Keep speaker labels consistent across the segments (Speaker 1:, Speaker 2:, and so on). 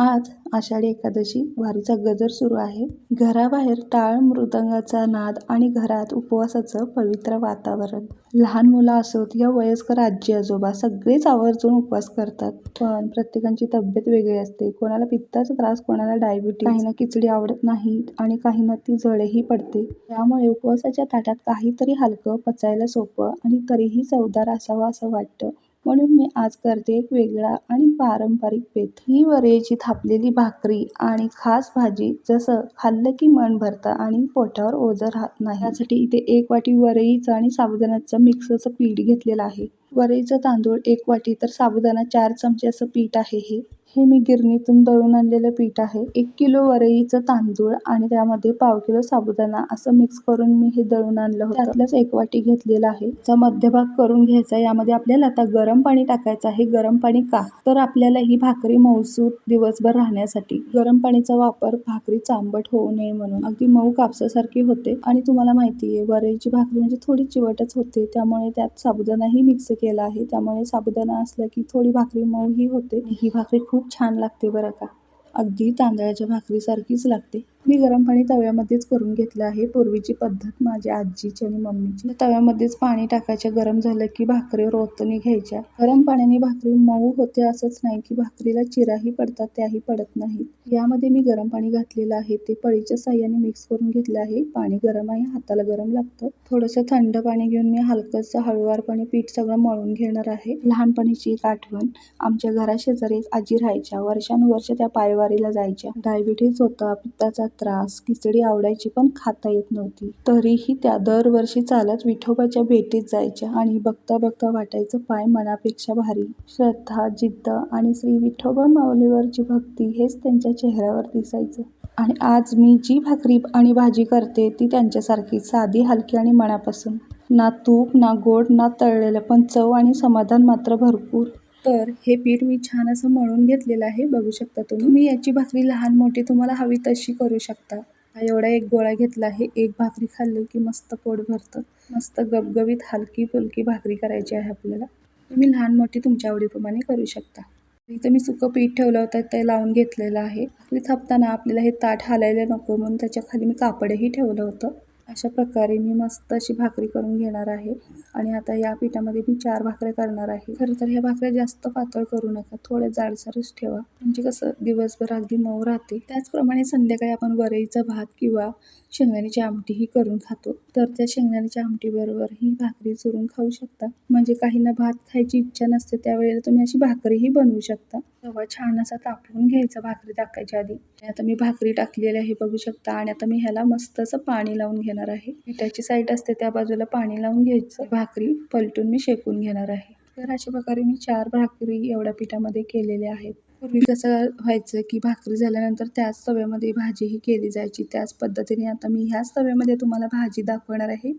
Speaker 1: आज आषाढी एकादशी वारीचा गजर सुरू आहे. घराबाहेर टाळ मृदंगाचा नाद आणि घरात उपवासाचं पवित्र वातावरण. लहान मुलं असोत या वयस्कर आजी आजोबा सगळेच आवर्जून उपवास करतात. पण प्रत्येकांची तब्येत वेगळी असते. कोणाला पित्ताचा त्रास कोणाला डायबिटीज काहींना खिचडी आवडत नाही आणि काहींना ती जळही पडते. त्यामुळे उपवासाच्या ताटात काहीतरी हलकं पचायला सोपं आणि तरीही चवदार असावं असं वाटतं. म्हणून मी आज करते एक वेगळा आणि पारंपरिक बेत ही वरईची थापलेली भाकरी आणि खास भाजी जसं खाल्लं की मन भरतं आणि पोटावर ओझं राहत नाही. यासाठी इथे एक वाटी वरईचं आणि साबुदाण्याचं मिक्सचं पीठ घेतलेलं आहे. वरईचं तांदूळ एक वाटी तर साबुदाणा चार चमचे असं पीठ आहे हे. हे मी गिरणीतून दळून आणलेलं पीठ आहे. एक किलो वरईचं तांदूळ आणि त्यामध्ये पाव किलो साबुदाणा असं मिक्स करून मी हे दळून आणलं होतं. त्यातलंच एक वाटी घेतलेला आहे. त्याचा मध्यभाग करून घ्यायचा यामध्ये आपल्याला आता गरम पाणी टाकायचं आहे. गरम पाणी का? तर आपल्याला ही भाकरी मऊसूत दिवसभर राहण्यासाठी. गरम पाणीचा वापर भाकरी चांबट होऊ नये म्हणून. अगदी मऊ कापसासारखी होते. आणि तुम्हाला माहिती आहे वरईची भाकरी म्हणजे थोडी चिवटच होते. त्यामुळे त्यात साबुदाणाही मिक्स केला आहे. त्यामुळे साबुदाणा असला की थोडी भाकरी मऊ ही होते. ही भाकरी खूप खूप छान लागते बरं का. अगदी तांदळाच्या भाकरीसारखीच लागते. मी गरम पाणी तव्यामध्येच करून घेतलं आहे. पूर्वीची पद्धत माझ्या आजीची आणि मम्मीची. तव्यामध्येच पाणी टाकायच्या गरम झालं की भाकरीवर ओतणी घ्यायच्या. गरम पाण्याने भाकरी मऊ होते असंच नाही की भाकरीला चिराही पडतात त्याही पडत नाहीत. यामध्ये मी गरम पाणी घातलेलं आहे. ते पळीच्या साह्याने मिक्स करून घेतलं आहे. पाणी गरम आहे हाताला गरम लागतं. थोडंसं थंड पाणी घेऊन मी हलकंसं हळूवारपणे पीठ सगळं मळून घेणार आहे. लहानपणीची एक आठवण. आमच्या घराशेजारी आजी राहायच्या. वर्षानुवर्ष त्या पायवारीला जायच्या. डायबिटीज होता पित्ताचा त्रास खिचडी आवडायची पण खाता येत नव्हती. तरीही त्या दरवर्षी चालत विठोबाच्या भेटीत जायच्या आणि बघता बघता वाटायचं पाय मनापेक्षा भारी. श्रद्धा जिद्द आणि श्री विठोबा माऊलीवरची भक्ती हेच त्यांच्या चेहऱ्यावर दिसायचं. आणि आज मी जी भाकरी आणि भाजी करते ती त्यांच्यासारखी साधी हलकी आणि मनापासून. ना तूप ना गोड ना तळलेलं पण चव आणि समाधान मात्र भरपूर. तर हे पीठ मी छान असं मळून घेतलेलं आहे बघू शकता तुम्ही. मी याची भाकरी लहान मोठी तुम्हाला हवी तशी करू शकता. एवढा एक गोळा घेतला आहे एक भाकरी खाल्ली की मस्त पोट भरतं. मस्त गबगबीत हलकी फुलकी भाकरी करायची आहे आपल्याला. तुम्ही लहान मोठी तुमच्या आवडीप्रमाणे करू शकता. इथं मी सुकं पीठ ठेवलं होतं ते लावून घेतलेलं आहे. भाकरी थापताना आपल्याला हे ताट हालायला नको म्हणून त्याच्याखाली मी कापडही ठेवलं होतं. अशा प्रकारे मी मस्त अशी भाकरी करून घेणार आहे. आणि आता या पिठामध्ये मी चार भाकऱ्या करणार आहे. खरं तर ह्या भाकऱ्या जास्त पातळ करू नका. थोड्या जाडसरच ठेवा. म्हणजे कसं दिवसभर अगदी मऊ राहते. त्याचप्रमाणे संध्याकाळी आपण वरईचा भात किंवा शेंगदाण्याची आमटीही करून खातो. तर त्या शेंगदाण्याच्या आमटीबरोबर ही भाकरी चुरून खाऊ शकता. म्हणजे काहींना भात खायची इच्छा नसते त्यावेळेला तुम्ही अशी भाकरीही बनवू शकता. तेव्हा छान असा तापवून घ्यायचा भाकरी टाकायच्या आधी. आता मी भाकरी टाकलेली आहे बघू शकता. आणि आता मी ह्याला मस्त असं पाणी लावून घेणार आहे. पिठाची साईड असते त्या बाजूला पाणी लावून घ्यायचं. भाकरी पलटून मी शेकून घेणार आहे. तर अशा प्रकारे मी चार भाकरी एवढ्या पिठामध्ये केलेल्या आहेत. पूर्वी कसं व्हायचं की भाकरी झाल्यानंतर त्याच तव्यामध्ये भाजीही केली जायची. त्याच पद्धतीने आता मी ह्याच तव्यामध्ये तुम्हाला भाजी दाखवणार आहे.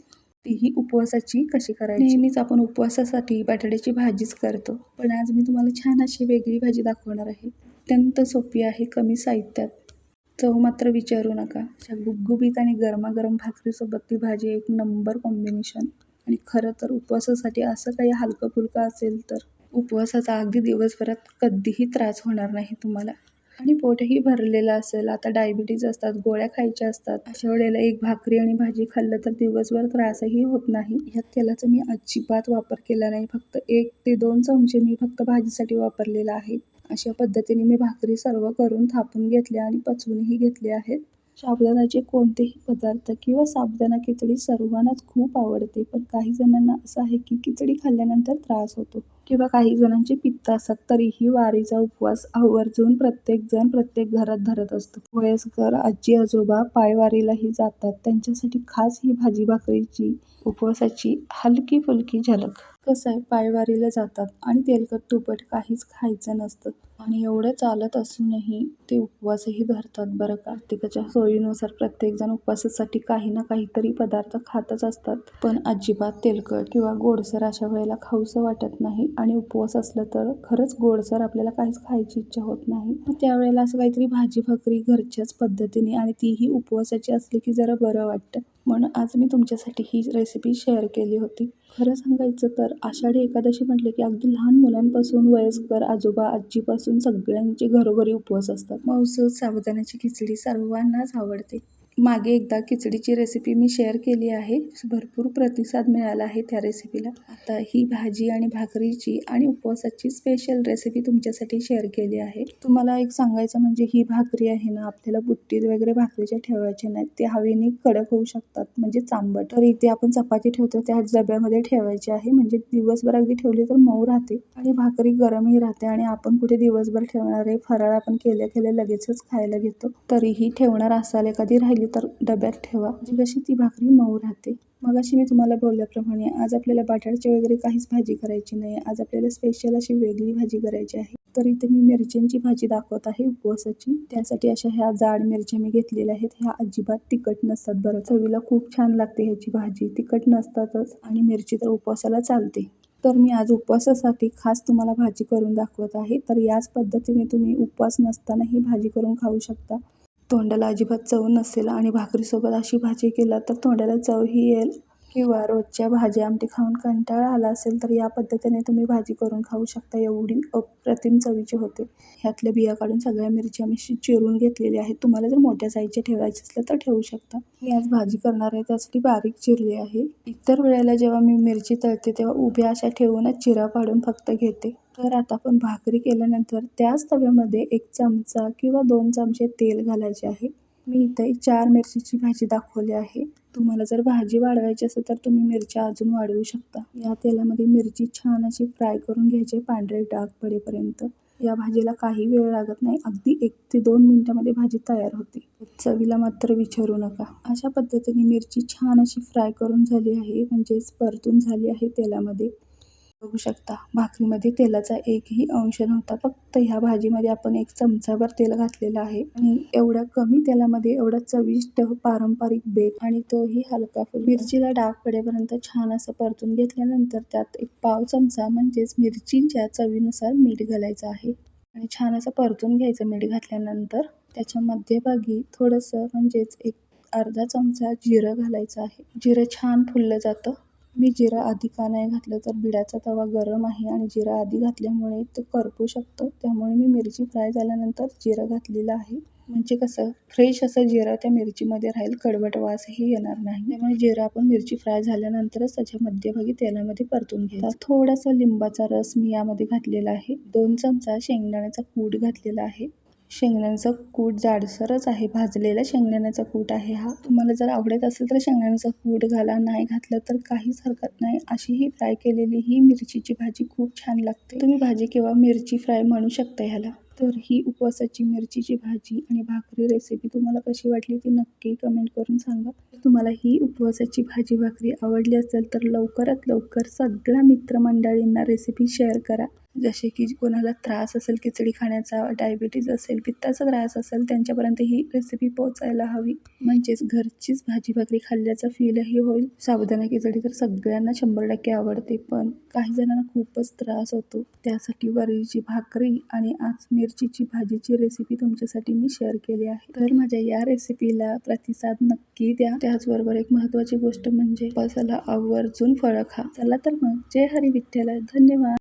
Speaker 1: तीही उपवासाची कशी करायची? नेहमीच आपण उपवासासाठी बटाट्याची भाजीच करतो. पण आज मी तुम्हाला छान अशी वेगळी भाजी दाखवणार आहे. अत्यंत सोपी आहे कमी साहित्यात. चव मात्र विचारू नका. अशा गुबगुबीत आणि गरमागरम भाकरीसोबत ती भाजी एक नंबर कॉम्बिनेशन आणि खरं तर उपवासासाठी असं काही हलकं फुलकं असेल तर उपवासाचा अगदी दिवसभरात कधीही त्रास होणार नाही तुम्हाला. आणि पोटही भरलेलं असेल. आता डायबिटीज असतात गोळ्या खायच्या असतात. अशा वेळेला एक भाकरी आणि भाजी खाल्लं तर दिवसभर त्रासही होत नाही. ह्यात तेलाचा मी अजिबात वापर केला नाही. फक्त एक ते दोन चमचे मी फक्त भाजीसाठी वापरलेला आहे. अशा पद्धतीने मी भाकरी सर्व करून थापून घेतल्या आणि पचवूनही घेतले आहेत. साबुदाण्याचे कोणतेही पदार्थ किंवा साबुदाणा खिचडी सर्वांनाच खूप आवडते पण काही जणांना असं आहे की खिचडी खाल्ल्यानंतर त्रास होतो किंवा काही जणांचे पित्त असतात तरीही वारीचा उपवास आवर्जून प्रत्येक जण प्रत्येक घरात धरत असतो. वयस्कर आजी आजोबा पायवारीलाही जातात. त्यांच्यासाठी खास ही भाजी भाकरीची उपवासाची हलकी फुलकी झलक. कसं आहे? पायवारीला जातात आणि तेलकट तुपट काहीच खायचं नसतं. आणि एवढं चालत असूनही ते उपवासही धरतात बरं का. सोयीनुसार प्रत्येकजण उपवासासाठी काही ना काहीतरी पदार्थ खातच असतात. पण अजिबात तेलकट किंवा गोडसर अशा वेळेला खाऊसं वाटत नाही आणि उपवास असलं तर खरंच गोडसर आपल्याला काहीच खायची इच्छा होत नाही. त्यावेळेला असं काहीतरी भाजी भाकरी घरच्याच पद्धतीने आणि तीही उपवासाची असली की जरा बरं वाटतं. म्हणून आज मी तुमच्यासाठी ही रेसिपी शेअर केली होती. खरं सांगायचं तर आषाढी एकादशी म्हटलं की अगदी लहान मुलांपासून वयस्कर आजोबा आजीपासून सगळ्यांचे घरोघरी उपवास असतात. मौसूद साबुदाण्याची खिचडी सर्वांनाच आवडते. मागे एकदा खिचडीची रेसिपी मी शेअर केली आहे. भरपूर प्रतिसाद मिळाला आहे त्या रेसिपीला आता ही भाजी आणि भाकरीची आणि उपवासाची स्पेशल रेसिपी तुमच्यासाठी शेअर केली आहे. तुम्हाला एक सांगायचं म्हणजे ही भाकरी आहे ना आपल्याला बुट्टीत वगैरे भाकरीच्या ठेवायचे नाहीत. ते हवेने कडक होऊ शकतात म्हणजे चांबट. तर इथे आपण चपाती ठेवतो त्या डब्यामध्ये ठेवायची आहे. म्हणजे दिवसभर अगदी ठेवली तर मऊ राहते. आणि भाकरी गरमही राहते आणि आपण कुठे दिवसभर ठेवणार आहे फराळ आपण केल्या केल्या लगेचच खायला घेतो. तरीही ठेवणार असाल एखादी राहिली तर डब्यात ठेवा. म्हणजे कशी ती भाकरी मऊ राहते. मग अशी मी तुम्हाला बोलल्याप्रमाणे आज आपल्याला बटाट्याची वगैरे काहीच भाजी करायची नाही. आज आपल्याला स्पेशल अशी वेगळी भाजी करायची आहे. तर इथे मी मिरच्यांची भाजी दाखवत आहे उपवासाची. त्यासाठी अशा ह्या जाड मिरच्या मी घेतलेल्या आहेत. ह्या अजिबात तिखट नसतात बरं. चवीला खूप छान लागते ह्याची भाजी. तिखट नसतातच आणि मिरची तर उपवासाला चालते. तर मी आज उपवासासाठी खास तुम्हाला भाजी करून दाखवत आहे. तर याच पद्धतीने तुम्ही उपवास नसताना ही भाजी करून खाऊ शकता. तोंडाला अजिबात चव नसेल आणि भाकरीसोबत अशी भाजी केला तर तोंडाला चवही येईल. किंवा रोजच्या भाज्या आमटी खाऊन कंटाळा आला असेल तर या पद्धतीने तुम्ही भाजी करून खाऊ शकता एवढी अप्रतिम चवीची होते. ह्यातल्या बिया काढून सगळ्या मिरच्या मी चिरून घेतलेल्या आहेत. तुम्हाला जर मोठ्या साईजचे ठेवायचे असलं तर ठेवू शकता. मी आज भाजी करणार आहे त्यासाठी बारीक चिरली आहे. इतर वेळेला जेव्हा मी मिरची तळते तेव्हा उभ्या अशा ठेवूनच चिरा पाडून फक्त घेते. तर आता आपण भाकरी केल्यानंतर त्याच तव्यामध्ये एक चमचा किंवा दोन चमचे तेल घालायचे आहे. मी इथे चार मिरचीची भाजी दाखवली आहे. तुम्हाला जर भाजी वाढवायची असेल तर तुम्ही मिरच्या अजून वाढवू शकता. या तेलामध्ये मिरची छान अशी फ्राय करून घ्यायची पांढरे डाग पडेपर्यंत. या भाजीला काही वेळ लागत नाही. अगदी एक ते दोन मिनिटामध्ये भाजी तयार होते. चवीला मात्र विचारू नका. अशा पद्धतीने मिरची छान अशी फ्राय करून झाली आहे. म्हणजेच परतून झाली आहे तेलामध्ये. बघू शकता. भाकरीमध्ये तेलाचा एकही अंश नव्हता. फक्त ह्या भाजीमध्ये आपण एक चमचाभर तेल घातलेलं आहे. आणि एवढ्या कमी तेलामध्ये एवढा चविष्ट पारंपरिक बेत आणि तोही हलका फुल मिरचीला डाग पडेपर्यंत छान असं परतून घेतल्यानंतर त्यात एक पाव चमचा म्हणजेच मिरचींच्या चवीनुसार मीठ घालायचं आहे. आणि छान असं परतून घ्यायचं मीठ घातल्यानंतर त्याच्या मध्यभागी थोडंसं म्हणजेच एक अर्धा चमचा जिरं घालायचं आहे. जिरं छान फुललं जातं. मी जिरं आधी का नाही घातलं तर बिडाचा तवा गरम आहे आणि जिरा आधी घातल्यामुळे तो करपू शकतो. त्यामुळे मी मिरची फ्राय झाल्यानंतर जिरं घातलेलं आहे. म्हणजे कसं फ्रेश असं जिरं त्या मिरचीमध्ये राहील कडवट वासही येणार नाही. त्यामुळे जिरं आपण मिरची फ्राय झाल्यानंतरच त्याच्या मध्यभागी तेलामध्ये परतून घ्यायचा थोडासा लिंबाचा रस मी यामध्ये घातलेला आहे. दोन चमचा शेंगदाण्याचा कूट घातलेला आहे. शेंगदाण्याचा कूट जाडसरच आहे भाजलेला शेंगदाण्याचा कूट आहे हा. तुम्हाला जर आवडत असेल तर शेंगदाण्याचा कूट घाला नाही घातलं तर काहीच हरकत नाही. अशी ही फ्राय केलेली ही मिरचीची भाजी खूप छान लागते. तुम्ही भाजी किंवा मिरची फ्राय म्हणू शकता ह्याला. तर ही उपवासाची मिरचीची भाजी आणि भाकरी रेसिपी तुम्हाला कशी वाटली ती नक्की कमेंट करून सांगा. तुम्हाला ही उपवासाची भाजी भाकरी आवडली असेल तर लवकरात लवकर सगळ्या मित्रमंडळींना रेसिपी शेअर करा. जसे की कोणाला त्रास असेल खिचडी खाण्याचा डायबिटीज असेल पित्ताचा त्रास असेल त्यांच्यापर्यंत ही रेसिपी पोचायला हवी. म्हणजेच घरचीच भाजी भाकरी खाल्ल्याचा फीलही होईल. साबुदाणा खिचडी तर सगळ्यांना शंभर टक्के आवडते पण काही जणांना खूपच त्रास होतो. त्यासाठी वरीची भाकरी आणि आज मिरचीची भाजीची रेसिपी तुमच्यासाठी मी शेअर केली आहे. तर माझ्या या रेसिपीला प्रतिसाद नक्की द्या. त्याचबरोबर एक महत्त्वाची गोष्ट म्हणजे पसाला आवर्जून फळं खा. चला तर मग. जय हरी विठ्ठला धन्यवाद.